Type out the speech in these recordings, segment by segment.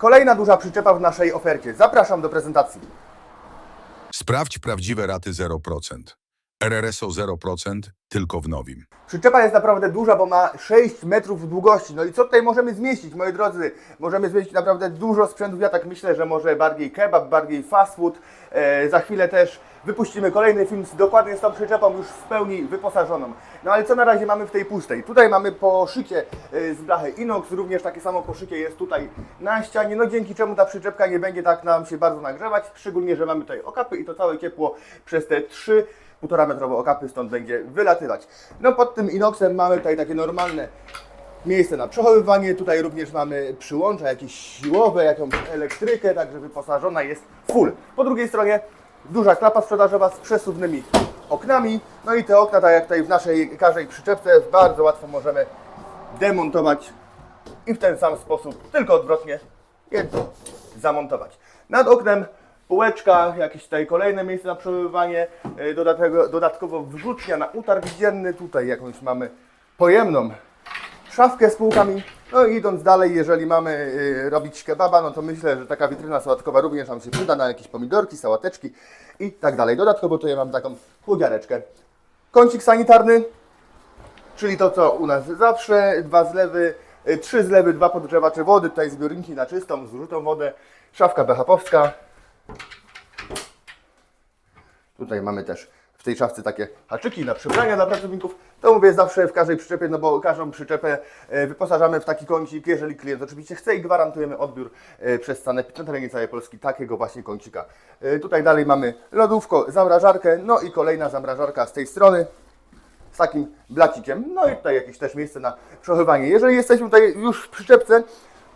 Kolejna duża przyczepa w naszej ofercie. Zapraszam do prezentacji. Sprawdź prawdziwe raty 0%. RRSO 0% tylko w Nowim. Przyczepa jest naprawdę duża, bo ma 6 metrów długości. No i co tutaj możemy zmieścić, moi drodzy? Możemy zmieścić naprawdę dużo sprzętów. Ja tak myślę, że może bardziej kebab, bardziej fast food. E, za chwilę też wypuścimy kolejny film z dokładnie z tą przyczepą już w pełni wyposażoną. No ale co na razie mamy w tej pustej? Tutaj mamy poszycie e, z blachy inox, również takie samo poszycie jest tutaj na ścianie, no dzięki czemu ta przyczepka nie będzie tak nam się bardzo nagrzewać, szczególnie, że mamy tutaj okapy i to całe ciepło przez te trzy półtora metrowe okapy stąd będzie wylatywać. No pod tym inoxem mamy tutaj takie normalne miejsce na przechowywanie. Tutaj również mamy przyłącza jakieś siłowe, jakąś elektrykę, także wyposażona jest full. Po drugiej stronie duża klapa sprzedażowa z przesuwnymi oknami. No i te okna, tak jak tutaj w naszej każdej przyczepce, bardzo łatwo możemy demontować i w ten sam sposób, tylko odwrotnie, je zamontować. Nad oknem półeczka, jakieś tutaj kolejne miejsce na przechowywanie, yy, dodatkowo, dodatkowo wrzutnia na utarg dzienny, tutaj jakąś mamy pojemną szafkę z półkami. No i idąc dalej, jeżeli mamy y, robić kebaba, no to myślę, że taka witryna sałatkowa również nam się przyda na jakieś pomidorki, sałateczki i tak dalej. Dodatkowo tutaj mam taką chłodziareczkę. Kącik sanitarny, czyli to co u nas zawsze, dwa zlewy, y, trzy zlewy, dwa podgrzewacze wody, tutaj zbiorniki na czystą, zużytą wodę, szafka BHP-owska. Tutaj mamy też w tej szafce takie haczyki na przybrania dla pracowników. To mówię zawsze w każdej przyczepie, no bo każdą przyczepę e, wyposażamy w taki kącik, jeżeli klient oczywiście chce i gwarantujemy odbiór e, przez Sanepid na terenie całej Polski takiego właśnie kącika. E, Tutaj dalej mamy lodówko, zamrażarkę, no i kolejna zamrażarka z tej strony z takim blacikiem. No i tutaj jakieś też miejsce na przechowywanie. Jeżeli jesteśmy tutaj już w przyczepce,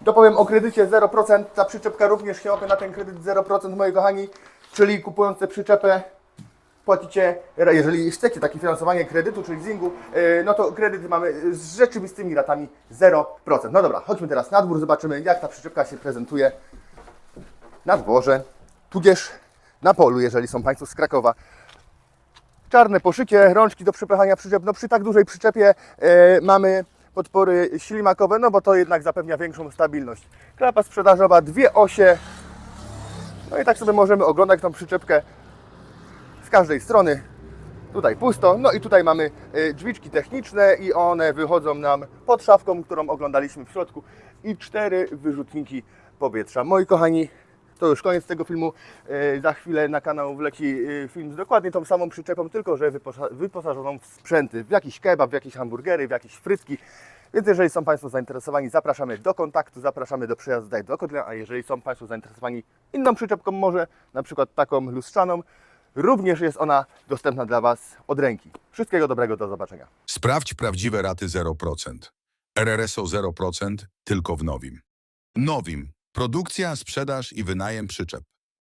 to powiem o kredycie 0%. Ta przyczepka również się łapie na ten kredyt 0%, moi kochani, czyli kupując tę przyczepę płacicie, jeżeli chcecie takie finansowanie kredytu czy leasingu, yy, no to kredyt mamy z rzeczywistymi ratami 0%. No dobra, chodźmy teraz na dwór, zobaczymy jak ta przyczepka się prezentuje na dworze, tudzież na polu, jeżeli są Państwo z Krakowa. Czarne poszycie, rączki do przepychania przyczep. No przy tak dużej przyczepie e, mamy podpory ślimakowe, no bo to jednak zapewnia większą stabilność. Klapa sprzedażowa, dwie osie. No i tak sobie możemy oglądać tą przyczepkę każdej strony. Tutaj pusto, no i tutaj mamy e, drzwiczki techniczne i one wychodzą nam pod szafką, którą oglądaliśmy w środku i cztery wyrzutniki powietrza. Moi kochani, to już koniec tego filmu. E, Za chwilę na kanał wleci e, film z dokładnie tą samą przyczepą, tylko że wyposa- wyposażoną w sprzęty, w jakiś kebab, w jakieś hamburgery, w jakieś frytki. Więc jeżeli są Państwo zainteresowani, zapraszamy do kontaktu, zapraszamy do przyjazdu do Kotlina, a jeżeli są Państwo zainteresowani inną przyczepką może, na przykład taką lustrzaną, również jest ona dostępna dla Was od ręki. Wszystkiego dobrego, do zobaczenia. Sprawdź prawdziwe raty 0%. RRSO 0% tylko w Nowim. Nowim. Produkcja, sprzedaż i wynajem przyczep.